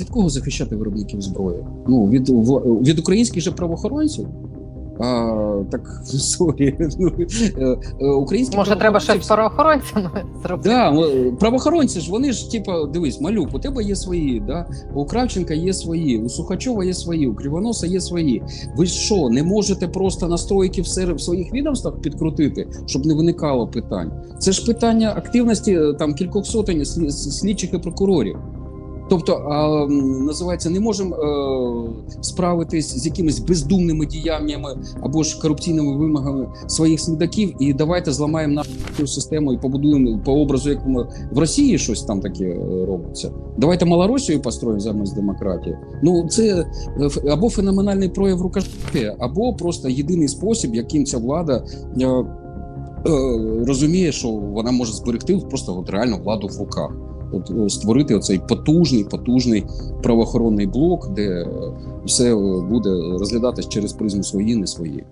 Від кого захищати виробників зброї? Ну від від українських же правоохоронців. А, так сорі. Ну, е, е, українські Може, треба з правоохоронцями зробити? Да, ну, правоохоронці ж вони ж, типа, дивись, малюк, у тебе є свої, да? у Кравченка є свої, у Сухачова є свої, у Кривоноса є свої. Ви що, не можете просто настройки в, в своїх відомствах підкрутити, щоб не виникало питань? Це ж питання активності е, там кількох сотень слідчих і прокурорів. Тобто, називається, не можемо е, справитись з якимись бездумними діяннями або ж корупційними вимогами своїх слідаків, і давайте зламаємо нашу систему і побудуємо по образу, як ми в Росії щось там таке е, робиться. Давайте Малоросію построїмо замість демократії. Ну це е, або феноменальний прояв рукожопія, або просто єдиний спосіб, яким ця влада. Розуміє, що вона може зберегти просто от реальну владу в руках, от е, створити оцей потужний, потужний правоохоронний блок, де е, все е, буде розглядатись через призму свої, не свої.